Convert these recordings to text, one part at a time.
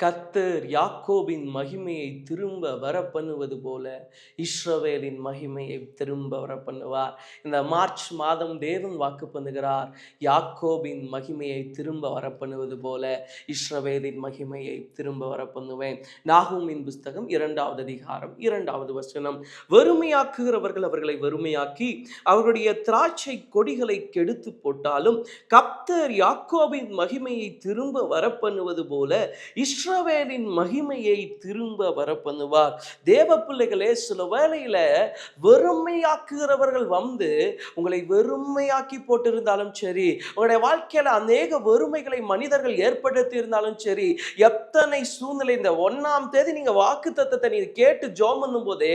கத்தர் யாக்கோபின் மகிமையை திரும்ப வர பண்ணுவது போல இஸ்ரவேலின் மகிமையை திரும்ப வர பண்ணுவார் இந்த மார்ச் மாதம் தேவன் வாக்கு பண்ணுகிறார். யாக்கோபின் மகிமையை திரும்ப வர பண்ணுவது போல இஸ்ரவேலின் மகிமையை திரும்ப வர பண்ணுவேன் நாகூமின் புஸ்தகம் இரண்டாவது அதிகாரம் இரண்டாவது வசனம். வறுமையாக்குகிறவர்கள் அவர்களை வறுமையாக்கி அவர்களுடைய திராட்சை கொடிகளை கெடுத்து போட்டாலும் கப்தர் யாக்கோபின் மகிமையை திரும்ப வர பண்ணுவது போல இஸ்ரவேலின் மகிமையை திரும்ப வர பண்ணுவார் தேவ பிள்ளைகளே சில வேளையில வெறுமையாக்குகிறவர்கள் வந்து உங்களை வெறுமையாக்கி போட்டிருந்தாலும் சரி உங்களுடைய வாழ்க்கையில அநேக வெறுமைகளை மனிதர்கள் ஏற்படுத்தி இருந்தாலும் சரி எத்தனை சூழ்நிலை இந்த ஒன்னாம் தேதி நீங்க வாக்கு தத்தத்தை நீங்க கேட்டு ஜோம் பண்ணும் போதே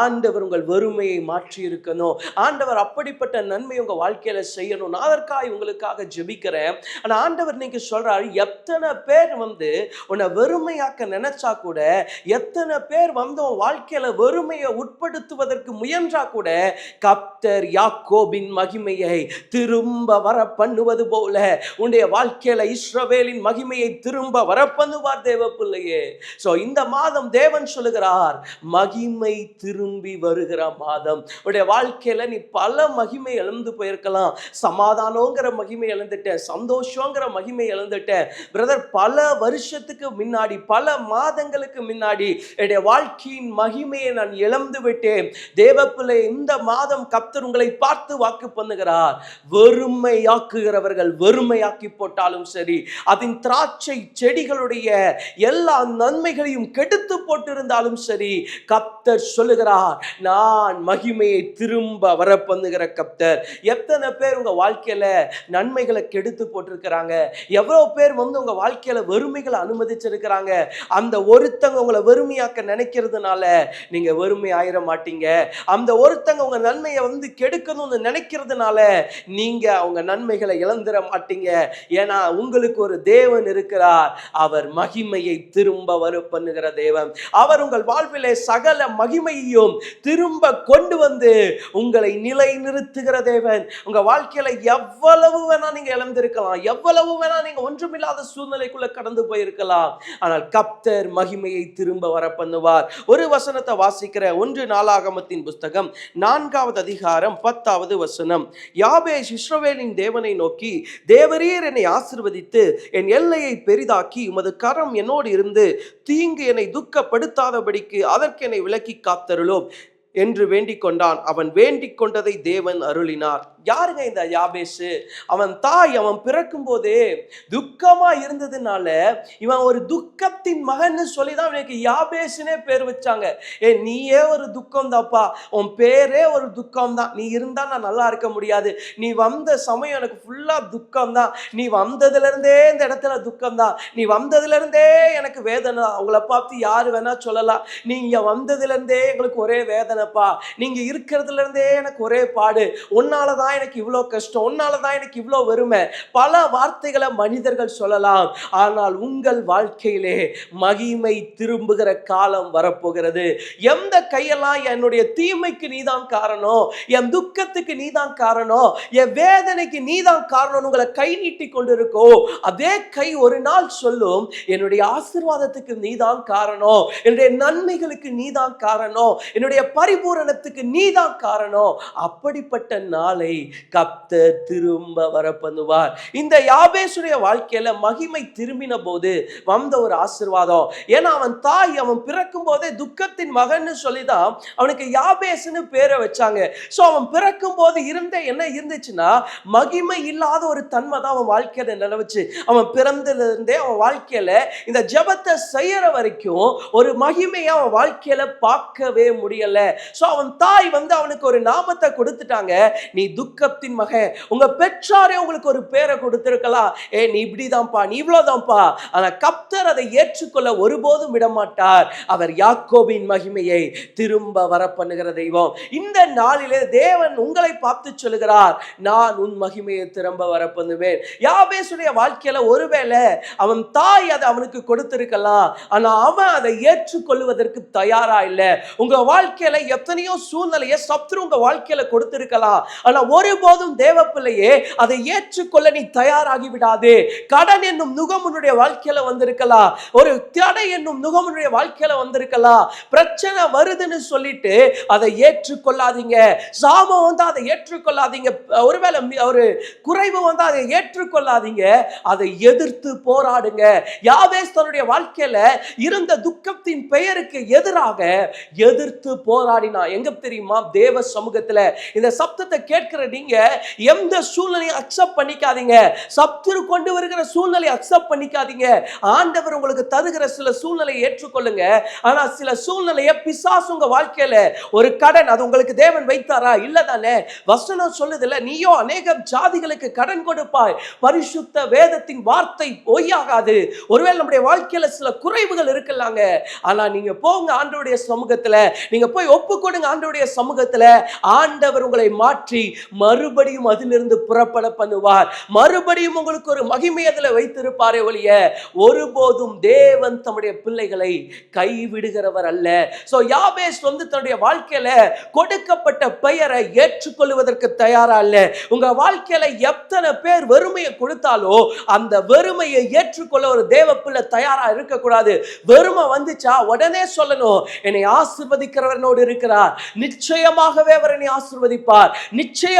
ஆண்டவர் உங்கள் வறுமையை மாற்றி இருக்கணும் ஆண்டவர் அப்படிப்பட்ட நன்மை உங்க வாழ்க்கையில செய்யணும். நான் அதற்காக உங்களுக்காக ஜெபிக்கிறேன். ஆனா ஆண்டவர் நீங்க சொல்றாரு எத்தனை பேர் வந்து உன்னை வெறுமையாக்க நினைச்சா கூட எத்தனை பேர் வந்து உன் வாழ்க்கையில வெறுமையை உட்படுத்துவதற்கு முயன்றா கூட கப்தர் யாக்கோபின் மகிமையை திரும்ப வர பண்ணுவது போல உன்னுடைய வாழ்க்கையில இஸ்ரவேலின் மகிமையை திரும்ப வர பண்ணுவார் தேவ பிள்ளையே சோ இந்த மாதம் தேவன் சொல்லுகிறார் மகிமை திரும்பி வருகிற மாதம். உடைய வாழ்க்கையில நீ பல மகிமை இழந்து போயிருக்கலாம். சமாதானங்கிற மகிமை இழந்துட்டேன் சந்தோஷங்கிற மகிமை இழந்துட்டேன் பிரதர் பல வருஷத்துக்கு முன்னாடி பல மாதங்களுக்கு முன்னாடி என்னுடைய வாழ்க்கையின் மகிமையை நான் இழந்து விட்டேன். தேவப்பிள்ளை இந்த மாதம் கப்தர் உங்களை பார்த்து வாக்கு பண்ணுகிறார். வெறுமையாக்குகிறவர்கள் வெறுமையாக்கி போட்டாலும் சரி அதன் திராட்சை செடிகளுடைய எல்லா நன்மைகளையும் கெடுத்து போட்டிருந்தாலும் சரி கப்தர் சொல்லுகிறார் நான் மகிமையை திரும்ப வர பண்ணுகிற கப்தர் எத்தனை பேர் உங்க வாழ்க்கையில நன்மைகளை கெடுத்து போட்டிருக்கிறாங்க? எவ்வளவு பேர் வந்து உங்க வாழ்க்கையில வெறுமைகளை அனுமதிச்சிருக்கிறாங்க அந்த ஒருத்தங்க உங்களை வெறுமையாக்க நினைக்கிறதுனால நீங்க வெறுமை ஆயிர மாட்டீங்க. அந்த ஒருத்தங்க உங்க நன்மையை வந்து கெடுக்கணும்னு நினைக்கிறதுனால நீங்க அவங்க நன்மைகளை இழந்துட மாட்டீங்க. ஏன்னா உங்களுக்கு ஒரு தேவன் இருக்கிறார். அவர் மகிமையை திரும்ப வரு பண்ணுகிற தேவன். அவர் உங்கள் வாழ்விலே சகல மகிமையையும் திரும்ப கொண்டு வந்து உங்களை நிலை நிறுத்துகிற தேவன். உங்க வாழ்க்கையில எவ்வளவு வேணா நீங்க இழந்திருக்கலாம். எவ்வளவு வேணா நீங்க ஒன்றுமில்லாத சூழ்நிலைக்குள்ள கடந்து போயிருக்கலாம். ஆனால் கப்தர் மகிமையை திரும்ப வர பண்ணுவார் ஒரு வசனத்தை வாசிக்கிற ஒன்று நாளாகமத்தின் புஸ்தகம் நான்காவது அதிகாரம் பத்தாவது வசனம். யாபேஷ் இஸ்ரவேலின் தேவனை நோக்கி தேவரீர் என்னை ஆசிர்வதித்து என் எல்லையை பெரிதாக்கி உமது கரம் என்னோடு இருந்து தீங்கு என்னை துக்கப்படுத்தாதபடிக்கு அதற்கு என்னை விலக்கி காத்தருளோம் என்று வேண்டிக் கொண்டான். அவன் வேண்டிக் கொண்டதை தேவன் அருளினார். யாருங்க இந்த யாபேஷு அவன் தாய் அவன் பிறக்கும் போதே துக்கமா இருந்ததுனால இவன் ஒரு துக்கத்தின் மகன்னு சொல்லி தான் இவனுக்கு யாபேஷுனே பேர் வச்சாங்க. ஏ நீயே ஒரு துக்கம் தாப்பா உன் பேரே ஒரு துக்கம் தான் நீ இருந்தா நான் நல்லா இருக்க முடியாது. நீ வந்த சமயம் எனக்கு ஃபுல்லா துக்கம் தான் நீ வந்ததுல இருந்தே இந்த இடத்துல துக்கம் தான் நீ வந்ததுல இருந்தே எனக்கு வேதனை. அவங்கள பார்த்து யாரு வேணா சொல்லலாம். நீங்க வந்ததுல இருந்தே எங்களுக்கு ஒரே வேதனைப்பா. நீங்க இருக்கிறதுல இருந்தே எனக்கு ஒரே பாடு. தான் எனக்கு இவ்வளோ கஷ்டம் உன்னால தான் எனக்கு இவ்வளோ வறுமை. பல வார்த்தைகளை மனிதர்கள் சொல்லலாம். ஆனால் உங்கள் வாழ்க்கையிலே மகிமை திரும்புகிற காலம் வரப்போகிறது. எந்த கையெல்லாம் என்னுடைய தீமைக்கு நீதான் காரணம் என் துக்கத்துக்கு நீதான் காரணம் என் வேதனைக்கு நீதான் காரணம் உங்களை கை நீட்டி கொண்டிருக்கோ அதே கை ஒரு நாள் சொல்லும் என்னுடைய ஆசீர்வாதத்துக்கு நீதான் காரணம் என்னுடைய நன்மைகளுக்கு நீதான் காரணம் என்னுடைய பரிபூரணத்துக்கு நீதான் காரணம். அப்படிப்பட்ட நாளை கப்தர் திரும்ப வர பண்ணுவார் இந்த யாபேசுடைய வாழ்க்கையில மகிமை திரும்பின போது வந்த ஒரு ஆசீர்வாதம். ஏன்னா அவன் தாய் அவன் பிறக்கும் போதே துக்கத்தின் மகன் சொல்லிதான் அவனுக்கு யாபேசுன்னு பேரை வச்சாங்க. ஸோ அவன் பிறக்கும் போது இருந்த என்ன இருந்துச்சுன்னா மகிமை இல்லாத ஒரு தன்மை தான் அவன் வாழ்க்கையில நிலவுச்சு. அவன் பிறந்ததுல இருந்தே அவன் வாழ்க்கையில இந்த ஜெபத்தை செய்யற வரைக்கும் ஒரு மகிமையை அவன் வாழ்க்கையில பார்க்கவே முடியல. ஸோ அவன் தாய் வந்து அவனுக்கு ஒரு நாமத்தை கொடுத்துட்டாங்க. நீ துக்கத்தின் மகன். உங்க பெற்றாரே உங்களுக்கு ஒரு பேரை கொடுத்திருக்கலாம். ஏ நீ இப்படிதான்ப்பா நீ இவ்வளவுதான்ப்பா. ஆனா கப்தர் அதை ஏற்றுக்கொள்ள ஒருபோதும் விடமாட்டார். அவர் யாக்கோபின் மகிமையை திரும்ப வரப்பண்ணுகிற தெய்வம். இந்த நாளிலே தேவன் உங்களை பார்த்து சொல்லுகிறார். நான் உன் மகிமையை திரும்ப வரப்பண்ணுவேன். யாபேசுடைய வாழ்க்கையில ஒருவேளை அவன் தாய் அதை அவனுக்கு கொடுத்திருக்கலாம். ஆனா அவன் அதை ஏற்றுக்கொள்வதற்கு தயாரா இல்லை. உங்க வாழ்க்கையில எத்தனையோ சூழ்நிலையை சத்ரு உங்க வாழ்க்கையில கொடுத்திருக்கலாம். ஆனா ஒரு ஒருபோதும் தேவ பிள்ளையே அதை ஏற்றுக்கொள்ள நீ தயாராகி விடாதே கடன் என்னும் நுகம் உன்னுடைய வாழ்க்கையில வந்திருக்கலாம் ஒரு தடை என்னும் நுகம் உன்னுடைய வாழ்க்கையில வந்திருக்கலாம் பிரச்சனை வருதுன்னு சொல்லிட்டு அதை ஏற்றுக்கொள்ளாதீங்க. சாபம் வந்து அதை ஏற்றுக்கொள்ளாதீங்க. ஒருவேளை ஒரு குறைவு வந்து அதை ஏற்றுக்கொள்ளாதீங்க. அதை எதிர்த்து போராடுங்க. யாவேஸ் தன்னுடைய வாழ்க்கையில இருந்த துக்கத்தின் பெயருக்கு எதிராக எதிர்த்து போராடினா எங்க தெரியுமா? தேவ சமூகத்துல இந்த சப்தத்தை கேட்கிற நீங்க எந்த சூழ்நிலையும் அக்செப்ட் பண்ணிக்காதீங்க. சப்திரு கொண்டு வருகிற சூழ்நிலையை அக்செப்ட் பண்ணிக்காதீங்க. ஆண்டவர் உங்களுக்கு தருகிற சில சூழ்நிலையை ஏற்றுக்கொள்ளுங்க. ஆனா சில சூழ்நிலையை பிசாசு உங்க வாழ்க்கையில ஒரு கடன் அது உங்களுக்கு தேவன் வைத்தாரா? இல்ல தானே வசனம் சொல்லுதில்ல நீயோ அநேக ஜாதிகளுக்கு கடன் கொடுப்பாய். பரிசுத்த வேதத்தின் வார்த்தை பொய்யாகாது. ஒருவேளை நம்முடைய வாழ்க்கையில சில குறைவுகள் இருக்கலாங்க. ஆனா நீங்க போங்க ஆண்டவருடைய சமூகத்துல. நீங்க போய் ஒப்பு கொடுங்க ஆண்டவருடைய சமூகத்துல. ஆண்டவர் உங்களை மாற்றி மறுபடியும் அதிலிருந்து புறப்பட பண்ணுவார். மறுபடியும் உங்களுக்கு ஒரு மகிமை அதில் வைத்திருப்பாரே ஒழிய ஒருபோதும் தேவன் தம்முடைய பிள்ளைகளை கைவிடுகிறவர் அல்ல. சோ யாபேஸ் வந்து தன்னுடைய வாழ்க்கையில கொடுக்கப்பட்ட பெயரை ஏற்றுக்கொள்வதற்கு தயாரா இல்ல. உங்க வாழ்க்கையில எத்தனை பேர் வெறுமையை கொடுத்தாலோ அந்த வெறுமையை ஏற்றுக்கொள்ள ஒரு தேவ பிள்ளை தயாரா இருக்கக்கூடாது. வெறுமை வந்துச்சா? உடனே சொல்லணும். என்னை ஆசிர்வதிக்கிறவனோடு இருக்கிறார். நிச்சயமாகவே அவர் என்னை ஆசிர்வதிப்பார்.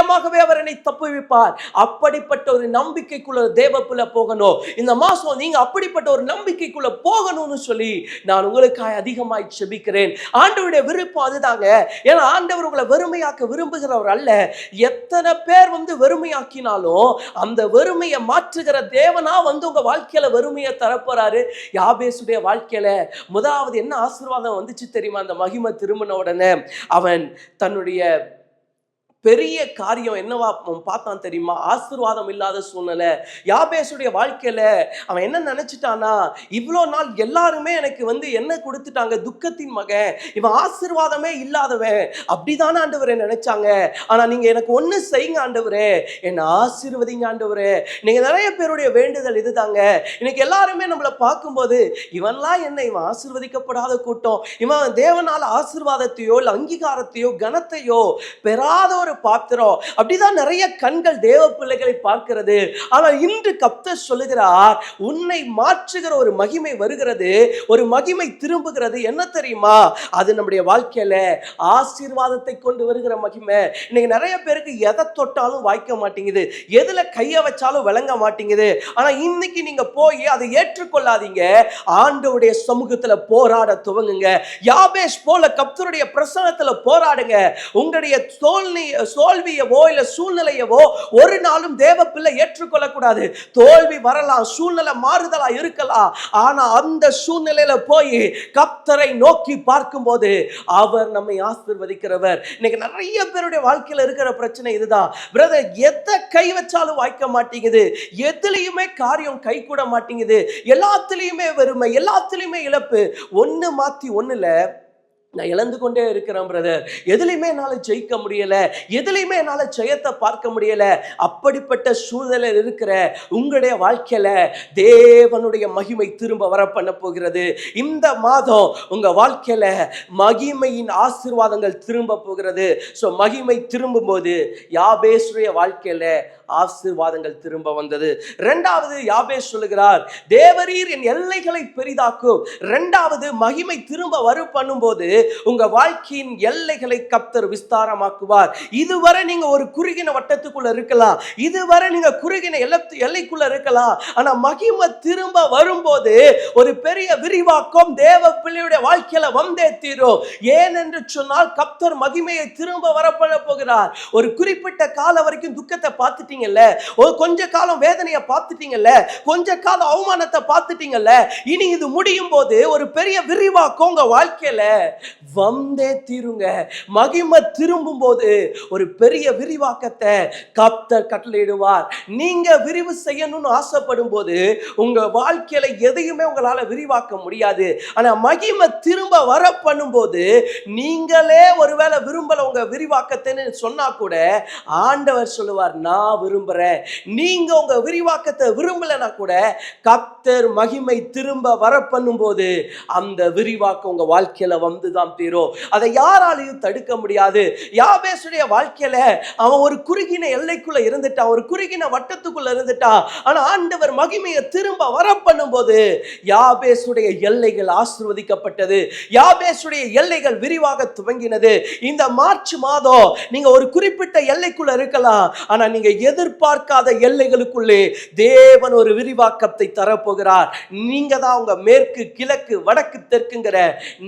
நிச்சயமாகவே அவர் என்னை தப்புவிப்பார். அப்படிப்பட்ட ஒரு நம்பிக்கைக்குள்ள ஒரு போகணும். இந்த மாசம் நீங்க அப்படிப்பட்ட ஒரு நம்பிக்கைக்குள்ள போகணும்னு சொல்லி நான் உங்களுக்காக அதிகமாய் செபிக்கிறேன். ஆண்டவருடைய விருப்பம் அதுதாங்க. ஏன்னா ஆண்டவர் உங்களை வெறுமையாக்க விரும்புகிறவர் அல்ல. எத்தனை பேர் வந்து வெறுமையாக்கினாலும் அந்த வெறுமையை மாற்றுகிற தேவனா வந்து உங்க வாழ்க்கையில வெறுமையை தரப்போறாரு. யாபேசுடைய வாழ்க்கையில முதலாவது என்ன ஆசீர்வாதம் வந்துச்சு தெரியுமா? அந்த மகிமை திரும்பின உடனே அவன் தன்னுடைய பெரிய காரியம் என்னவா பார்த்தான் தெரியுமா? ஆசீர்வாதம் இல்லாத சூழ்நிலை. யாபேசுடைய வாழ்க்கையில் அவன் என்ன நினச்சிட்டானா இவ்வளோ நாள் எல்லாருமே எனக்கு வந்து என்ன கொடுத்துட்டாங்க? துக்கத்தின் மகன். இவன் ஆசீர்வாதமே இல்லாதவன். அப்படிதானே ஆண்டவரே நினைச்சாங்க. ஆனால் நீங்கள் எனக்கு ஒன்று செய்யுங்க ஆண்டவரே. என்னை ஆசீர்வதிங்க ஆண்டவரே. நீங்கள் நிறைய பேருடைய வேண்டுதல் இதுதாங்க. இன்னைக்கு எல்லாருமே நம்மளை பார்க்கும்போது இவன்லாம் என்ன? இவன் ஆசிர்வதிக்கப்படாத கூட்டம். இவன் தேவனால் ஆசிர்வாதத்தையோ இல்லை அங்கீகாரத்தையோ கனத்தையோ பெறாத ஒரு பாத்திரம். அப்படிதான் நிறைய கண்கள் தேவ பிள்ளைகளை பார்க்கிறது. ஆனால் இன்று கப்தர் சொல்லுகிறார் உன்னை மாற்றுகிற ஒரு மகிமை வருகிறது ஒரு மகிமை திரும்புகிறது. என்ன தெரியுமா? அது நம்முடைய வாழ்க்கையில ஆசீர்வாதத்தை கொண்டு வருகிற மகிமை. இன்னைக்கு நிறைய பேருக்கு எதை தொட்டாலும் வாய்க்க மாட்டேங்குது. எதுல கைய வச்சாலும் விளங்க மாட்டேங்குது. ஆனா இன்னைக்கு நீங்க போய் அதை ஏற்றுக்கொள்ளாதீங்க. ஆண்டவுடைய சமூகத்துல போராட துவங்குங்க. யாபேஷ் போல கப்தருடைய பிரசனத்துல போராடுங்க. உங்களுடைய தோல்வி தோல்வியவோ இல்லை சூழ்நிலையவோ ஒரு நாளும் தேவ பிள்ளை ஏற்றுக்கொள்ளக்கூடாது. தோல்வி வரலாம் சூழ்நிலை மாறுதலா இருக்கலாம் ஆனா அந்த சூழ்நிலையில போய் கப்தரை நோக்கி பார்க்கும்போது அவர் நம்மை ஆசிர்வதிக்கிறவர். இன்னைக்கு நிறைய பேருடைய வாழ்க்கையில இருக்கிற பிரச்சனை இதுதான். பிரதர் எதை கை வச்சாலும் வாய்க்க மாட்டேங்குது. எதுலையுமே காரியம் கை கூட மாட்டேங்குது. எல்லாத்துலேயுமே வெறுமை எல்லாத்துலேயுமே இழப்பு. ஒன்று மாற்றி ஒன்றில் நான் இழந்து கொண்டே இருக்கிறேன் பிரதர் எதுலையுமே என்னால் ஜெயிக்க முடியல. எதுலையுமே என்னால் ஜெயத்தை பார்க்க முடியல. அப்படிப்பட்ட சூழ்நிலையில் இருக்கிற உங்களுடைய வாழ்க்கையில தேவனுடைய மகிமை திரும்ப வர பண்ண போகிறது. இந்த மாதம் உங்க வாழ்க்கையில மகிமையின் ஆசீர்வாதங்கள் திரும்ப போகிறது. ஸோ மகிமை திரும்பும்போது யாபேசுடைய வாழ்க்கையில ஆசீர்வாதங்கள் திரும்ப வந்தது. ரெண்டாவது யாபே சொல்லுகிறார் தேவரீர் என் எல்லைகளை பெரிதாக்கும். ரெண்டாவது மகிமை திரும்ப வரும் பண்ணும்போது உங்க வாழ்க்கையின் எல்லைகளை கப்தர் விஸ்தாரமாக்குவார். இதுவரை நீங்க ஒரு குறுகின வட்டத்துக்குள்ள இருக்கலாம். இதுவரை நீங்க குறுகின எல்லை- எல்லைக்குள்ள இருக்கலாம். ஆனா மகிமை திரும்ப வரும்போது ஒரு பெரிய விரிவாக்கம் தேவ பிள்ளையுடைய வாழ்க்கையில வந்தே தீரும். ஏனென்று சொன்னால் கப்தர் மகிமையை திரும்ப வரப்பட போகிறார். ஒரு குறிப்பிட்ட காலம் வரைக்கும் துக்கத்தை பார்த்துட்டீங்கல்ல. ஒரு கொஞ்ச காலம் வேதனையை பார்த்துட்டீங்கல்ல. கொஞ்ச காலம் அவமானத்தை பார்த்துட்டீங்கல்ல. இனி இது முடியும் போது ஒரு பெரிய விரிவாக்கம் உங்க வாழ்க்கையில வந்தே தீருங்க. மகிமை திரும்பும் போது ஒரு பெரிய விரிவாக்கத்தை கப்தர் கட்டளையிடுவார். நீங்க விரிவு செய்யணும்னு ஆசைப்படும் போது உங்க வாழ்க்கையில எதையுமே உங்களால விரிவாக்க முடியாது. ஆனா மகிமை திரும்ப வர பண்ணும்போது நீங்களே ஒருவேளை விரும்பல உங்க விரிவாக்கத்தைன்னு சொன்னா கூட ஆண்டவர் சொல்லுவார் நான் விரும்புறேன். நீங்க உங்க விரிவாக்கத்தை விரும்பலைன்னா கூட கப்தர் மகிமை திரும்ப வர பண்ணும்போது அந்த விரிவாக்கம் உங்க வாழ்க்கையில வந்து தான் தீரும் அதை யாராலையும் தடுக்க முடியாது. யாபேசுடைய வாழ்க்கையில அவன் ஒரு குறுகின எல்லைக்குள்ள இருந்துட்டான் ஒரு குறுகின வட்டத்துக்குள்ள இருந்துட்டான். ஆனா ஆண்டவர் மகிமையை திரும்ப வர பண்ணும்போது யாபேசுடைய எல்லைகள் ஆசிர்வதிக்கப்பட்டது. யாபேசுடைய எல்லைகள் விரிவாக துவங்கினது. இந்த மார்ச் மாதம் நீங்க ஒரு குறிப்பிட்ட எல்லைக்குள்ள இருக்கலாம். ஆனா நீங்க எதிர்பார்க்காத எல்லைகளுக்குள்ளே தேவன் ஒரு விரிவாக்கத்தை தரப்போகிறார். நீங்க தான் உங்க மேற்கு கிழக்கு வடக்கு தெற்குங்கிற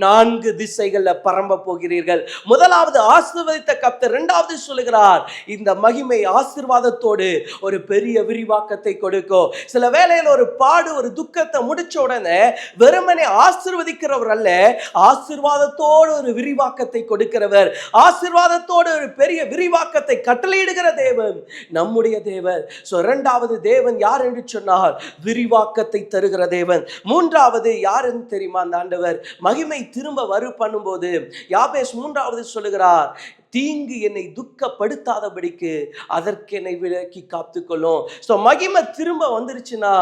நான்கு திசை திசைகளில் பரம்ப போகிறீர்கள். முதலாவது ஆசிர்வதித்த கப்தர் இரண்டாவது சொல்லுகிறார் இந்த மகிமை ஆசிர்வாதத்தோடு ஒரு பெரிய விரிவாக்கத்தை கொடுக்கும். சில வேளையில் ஒரு பாடு ஒரு துக்கத்தை முடிச்ச உடனே வெறுமனை ஆசிர்வதிக்கிறவர் அல்ல ஆசிர்வாதத்தோடு ஒரு விரிவாக்கத்தை கொடுக்கிறவர். ஆசிர்வாதத்தோடு ஒரு பெரிய விரிவாக்கத்தை கட்டளையிடுகிற தேவன் நம்முடைய தேவன். சோ இரண்டாவது தேவன் யார் என்று சொன்னால் விரிவாக்கத்தை தருகிற தேவன். மூன்றாவது யாருன்னு தெரியுமா அந்த ஆண்டவர்? மகிமை திரும்ப வருப்ப பண்ணும்போது யாபேஸ் மூன்றாவது சொல்லுகிறார் தீங்கு என்னை துக்கப்படுத்தாதபடிக்கு அதற்கு என்னை விலக்கி காத்துக்கொள்ளும். ஸோ மகிமை திரும்ப வந்துருச்சுன்னா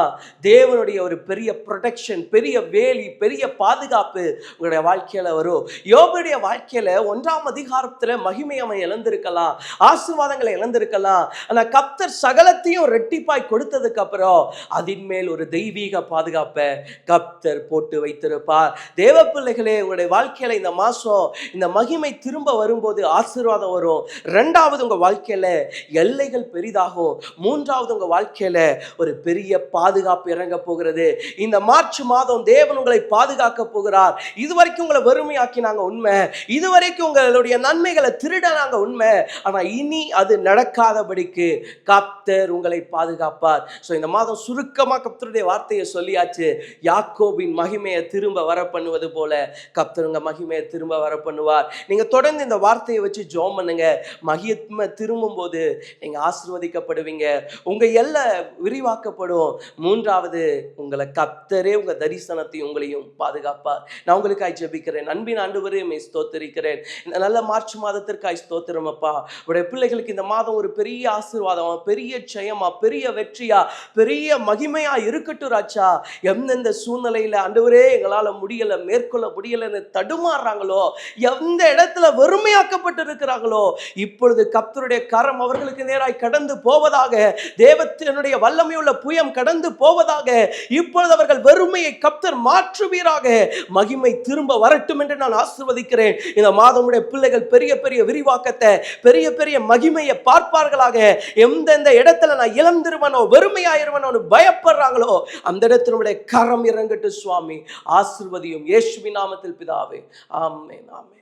தேவனுடைய ஒரு பெரிய ப்ரொடெக்ஷன் பெரிய வேலி பெரிய பாதுகாப்பு உங்களுடைய வாழ்க்கையில வரும். யோபுடைய வாழ்க்கையில ஒன்றாம் அதிகாரத்துல மகிமை அவன் இழந்திருக்கலாம் ஆசீர்வாதங்களை இழந்திருக்கலாம். ஆனா கப்தர் சகலத்தையும் ரெட்டிப்பாய் கொடுத்ததுக்கு அப்புறம் அதின் மேல் ஒரு தெய்வீக பாதுகாப்பை கப்தர் போட்டு வைத்திருப்பார். தேவ பிள்ளைகளே உங்களுடைய வாழ்க்கையில இந்த மாசம் இந்த மகிமை திரும்ப வரும்போது ஆசீர் ஆசீர்வாதம் வரும். ரெண்டாவது உங்கள் வாழ்க்கையில் எல்லைகள் பெரிதாகும். மூன்றாவது உங்கள் வாழ்க்கையில் ஒரு பெரிய பாதுகாப்பு இறங்க போகிறது. இந்த மார்ச் மாதம் தேவன் உங்களை பாதுகாக்க போகிறார். இதுவரைக்கும் உங்களை வறுமையாக்கினாங்க உண்மை. இதுவரைக்கும் உங்களுடைய நன்மைகளை திருடனாங்க உண்மை. ஆனால் இனி அது நடக்காதபடிக்கு கப்தர் உங்களை பாதுகாப்பார். ஸோ இந்த மாதம் சுருக்கமாக கப்தருடைய வார்த்தையை சொல்லியாச்சு. யாக்கோபின் மகிமையை திரும்ப வர பண்ணுவது போல கப்தருங்க மகிமையை திரும்ப வர பண்ணுவார் நீங்கள் தொடர்ந்து இந்த வார்த்தையை வச்சு ஜோம் பண்ணுங்க. மகிமை திரும்பும் போது நீங்க ஆசீர்வதிக்கப்படுவீங்க. உங்க எல்லை விரிவாக்கப்படும். மூன்றாவது உங்களை கத்தரே உங்க தரிசனத்தையும் உங்களையும் பாதுகாப்பார். நான் உங்களுக்காய் ஜெபிக்கிறேன். அன்பின் ஆண்டவரே மே ஸ்தோத்தரிக்கிறேன். இந்த நல்ல மார்ச் மாதத்திற்காய் ஸ்தோத்திரம் அப்பா. உடைய பிள்ளைகளுக்கு இந்த மாதம் ஒரு பெரிய ஆசீர்வாதமா பெரிய ஜெயமா பெரிய வெற்றியா பெரிய மகிமையா இருக்கட்டும் ராஜா. எந்தெந்த சூழ்நிலையில ஆண்டவரே எங்களால முடியல மேற்கொள்ள முடியலைன்னு தடுமாறுறாங்களோ எந்த இடத்துல வறுமையாக்கப்பட்டிருக்கு இருக்கிறாங்களோ இப்பொழுது கப்தருடைய கரம் அவர்களுக்கு நேராய் கடந்து போவதாக தேவத்தினுடைய வல்லமையுள்ள புயம் கடந்து போவதாக இப்பொழுது அவர்கள் வறுமையை கப்தர் மாற்றுவீராக. மகிமை திரும்ப வரட்டும் என்று நான் ஆசிர்வதிக்கிறேன். இந்த மாதமுடைய பிள்ளைகள் பெரிய பெரிய விரிவாக்கத்தை பெரிய பெரிய மகிமையை பார்ப்பார்களாக. எந்தெந்த இடத்துல நான் இழந்துருவனோ வெறுமையாயிருவனோ பயப்படுறாங்களோ அந்த இடத்தினுடைய கரம் இறங்கட்டு சுவாமி. ஆசிர்வதியும். இயேசுவி நாமத்தில் பிதாவே. ஆமென் ஆமென்.